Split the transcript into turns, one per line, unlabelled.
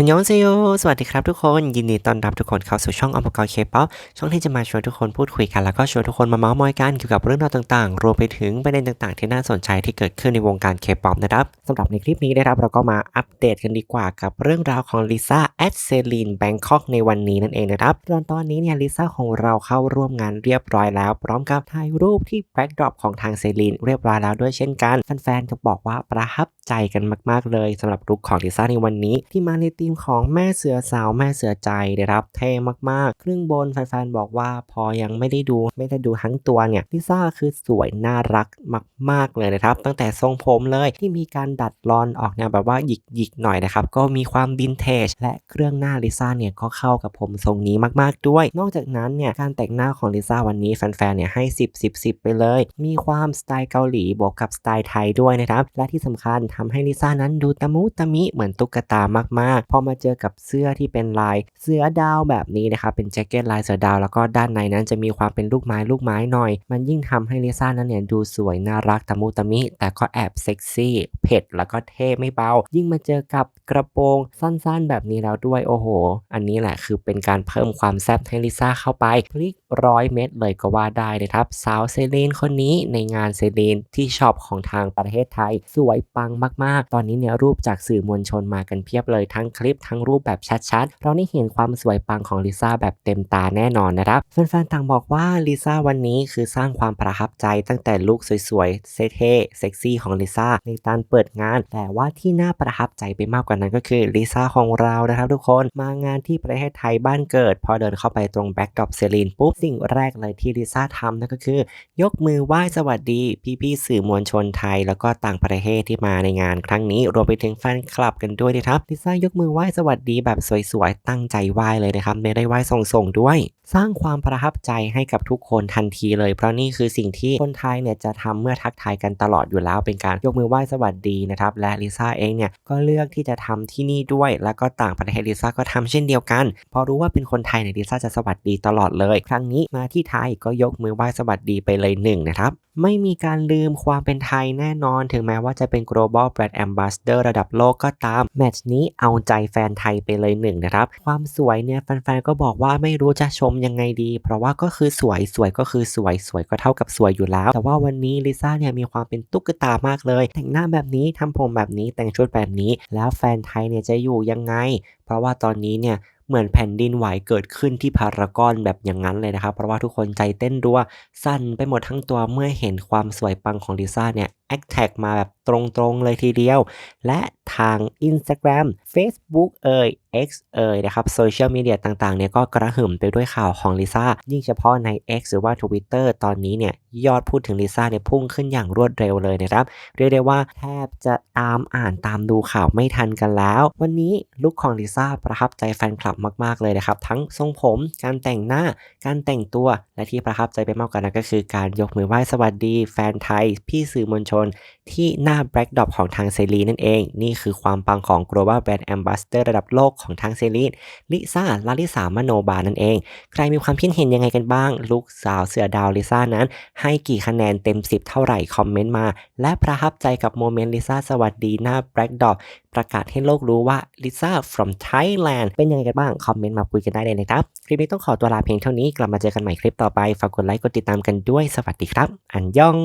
ฮันยองเซโยสวัสดีครับทุกคน ยินดีต้อนรับทุกคนเข้าสู่ช่องอมกรเคป๊อปช่องที่จะมาชวนทุกคนพูดคุยกัน แล้วก็ชวนทุกคนมาเมาส์มอยกันเกี่ยวกับเรื่องราวต่างๆ รวมไปถึงประเด็นต่างๆ ที่น่าสนใจที่เกิดขึ้นในวงการเคป๊อปนะครับสำหรับในคลิปนี้นะครับเราก็มาอัปเดตกันดีกว่ากับเรื่องราวของลิซ่าแอดเซลีนแบงคอกในวันนี้นั่นเองนะครับตอนตอนนี้เนี่ยลิซ่าของเราเข้าร่วมงานเรียบร้อยแล้ว พร้อมกับถ่ายรูปที่แบ็กดรอปของทางเซลีนเรียบร้อยแล้วด้วยเช่นกันแฟนๆก็บอกว่าประทับ ใจกันมาก ๆ เลยสำหรับลุคของลิซ่าในวันนี้ ที่มาในธีมของแม่เสือสาวแม่เสือใจนะครับเท่มากๆ ครึ่งบนแฟนๆบอกว่าพอยังไม่ได้ดูไม่ได้ดูทั้งตัวเนี่ยลิซ่าคือสวยน่ารักมาก ๆ เลยนะครับ ตั้งแต่ทรงผมเลยที่มีการดัดรอนออกแนวแบบว่าหยิกๆหน่อยนะครับก็มีความวินเทจและเครื่องหน้าลิซ่าเนี่ยก็เข้ากับผมทรงนี้มากๆด้วย นอกจากนั้นเนี่ยการแต่งหน้าของลิซ่าวันนี้แฟนๆเนี่ยให้ 10 10 10 ไปเลย มีความสไตล์เกาหลีบวกกับสไตล์ไทยด้วยนะครับและที่สำคัญทำให้ลิซ่านั้นดูตะมุตะมิเหมือนตุ๊กตามากๆ พอมาเจอกับเสื้อที่เป็นลายเสือดาวแบบนี้นะครับ เป็นแจ็คเก็ตลายเสือดาว แล้วก็ด้านในนั้นจะมีความเป็นลูกไม้ลูกไม้หน่อย มันยิ่งทำให้ลิซ่านั้นเนี่ยดูสวยน่ารักตะมุตะมิ แต่ก็แอบเซ็กซี่เผ็ดแล้วก็เท่ไม่เบา ยิ่งมาเจอกับกระโปรงสั้นๆ แบบนี้แล้วด้วยโอ้โห อันนี้แหละคือเป็นการเพิ่มความแซ่บให้ลิซ่าเข้าไปพลิกร้อยเม็ดเลยก็ว่าได้นะครับ สาวเซเลนคนนี้ในงานเซเลนที่ช็อปของทางประเทศไทย สวยปังมากๆ ตอนนี้เนี่ยรูปจากสื่อมวลชนมากันเพียบเลยทั้งคลิปทั้งรูปแบบชัดๆ เราได้เห็นความสวยปังของลิซ่าแบบเต็มตาแน่นอนนะครับแฟนๆต่างบอกว่าลิซ่าวันนี้คือสร้างความประทับใจตั้งแต่ลุคสวยๆเท่เซ็กซี่ของลิซ่าในการเปิดงาน แต่ว่าที่น่าประทับใจไปมากกว่านั้นก็คือลิซ่าของเรานะครับทุกคนมางานที่ประเทศไทยบ้านเกิด พอเดินเข้าไปตรงแบ็กดรอปเซรีนปุ๊บสิ่งแรกเลยที่ลิซ่าทำนั่นก็คือ ยกมือไหว้สวัสดีพี่ๆสื่อมวลชนไทย แล้วก็ต่างประเทศที่มาในงานครั้งนี้ รวมไปถึงแฟนคลับกันด้วยนะครับลิซ่ายกมือไหว้สวัสดีแบบสวยๆ ตั้งใจไหว้เลยนะครับไม่ได้ไหว้ส่งๆด้วย สร้างความประทับใจให้กับทุกคนทันทีเลย เพราะนี่คือสิ่งที่คนไทยเนี่ยจะทำเมื่อทักทายกันตลอดอยู่แล้วเป็นการยกมือไหว้สวัสดีนะครับและลิซ่าเองเนี่ยก็เลือกที่จะทำที่นี่ด้วย แล้วก็ต่างประเทศลิซ่าก็ทำเช่นเดียวกันพราะรู้ว่าเป็นคนไทยเนี่ยลิซ่าจะสวัสดีตลอดเลย ครั้งนี้มาที่ไทยก็ยกมือไหว้สวัสดีไปเลยหนึ่งนะครับไม่มีการลืมความเป็นไทยแน่นอน ถึงแม้ว่าจะเป็น global brand ambassador ระดับโลกก็ตาม แมตช์นี้เอาใจแฟนไทยไปเลยหนึ่งนะครับ ความสวยเนี่ยแฟนๆ ก็บอกว่าไม่รู้จะชมยังไงดี เพราะว่าก็คือสวยสวยก็คือสวยสวยก็เท่ากับสวยอยู่แล้ว แต่ว่าวันนี้ลิซ่าเนี่ยมีความเป็นตุ๊กตามากเลย แต่งหน้าแบบนี้ทำผมแบบนี้แต่งชุดแบบนี้ แล้วแฟนไทยเนี่ยจะอยู่ยังไง เพราะว่าตอนนี้เนี่ย เหมือนแผ่นดินไหวเกิดขึ้นที่พารากอนแบบอย่างนั้นเลยนะครับ เพราะว่าทุกคนใจเต้นรัวสั่นไปหมดทั้งตัวเมื่อเห็นความสวยปังของลิซ่าเนี่ย แอคแท็กมาแบบตรงๆเลยทีเดียว และทาง Instagram Facebook เอ่ย X เอ่ยนะครับโซเชียลมีเดียต่างๆเนี่ยก็กระหึ่มไปด้วยข่าวของลิซ่ายิ่งเฉพาะใน X หรือว่า Twitter ตอนนี้เนี่ยยอดพูดถึงลิซ่าเนี่ยพุ่งขึ้นอย่างรวดเร็วเลยนะครับ เรียกได้ว่าแทบจะตามอ่านตามดูข่าวไม่ทันกันแล้ว วันนี้ลุคของลิซ่าประทับใจแฟนคลับมากๆเลยนะครับ ทั้งทรงผม การแต่งหน้า การแต่งตัวและที่ประทับใจไปมากกว่านั้นก็คือการยกมือไหว้สวัสดี แฟนไทย พี่สื่อมวลชนที่หน้าแบล็กดอปของทางเซรีนั่นเอง นี่คือความปังของ global brand ambassador ระดับโลกของทางเซรีลิซ่าลาลิสามโนบานั่นเอง ใครมีความคิดเห็นยังไงกันบ้าง ลูกสาวเสือดาวลิซ่านั้น ให้กี่คะแนนเต็ม 10 เท่าไหร่คอมเมนต์มา และประทับใจกับโมเมนต์ลิซ่าสวัสดีหน้าแบล็กดอปประกาศให้โลกรู้ว่าลิซ่า from Thailand เป็นยังไงกันบ้าง คอมเมนต์มาคุยกันได้เลยนะครับ คลิปนี้ต้องขอตัวลาเพียงเท่านี้ กลับมาเจอกันใหม่คลิปต่อไป ฝากกดไลค์ กดติดตามกันด้วย สวัสดีครับ อันยอง